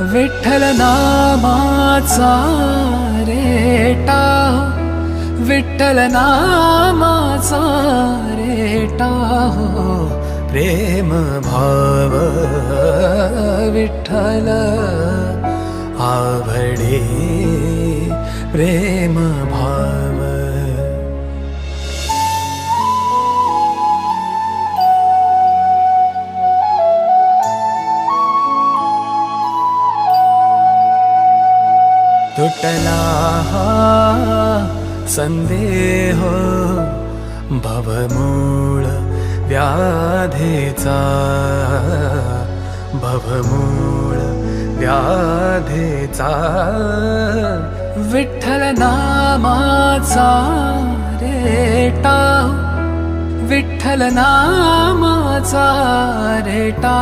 विठ्ठल नामाचा रेटा विठ्ठल नामाचा रेटा प्रेम भाव विठ्ठल आवडे प्रेम भाव तुटला हा संदेह भवमूळ व्याधेचा भवमूळ व्याधेचा विठ्ठल नामाचा रेटा विठ्ठल नामाचा रेटा.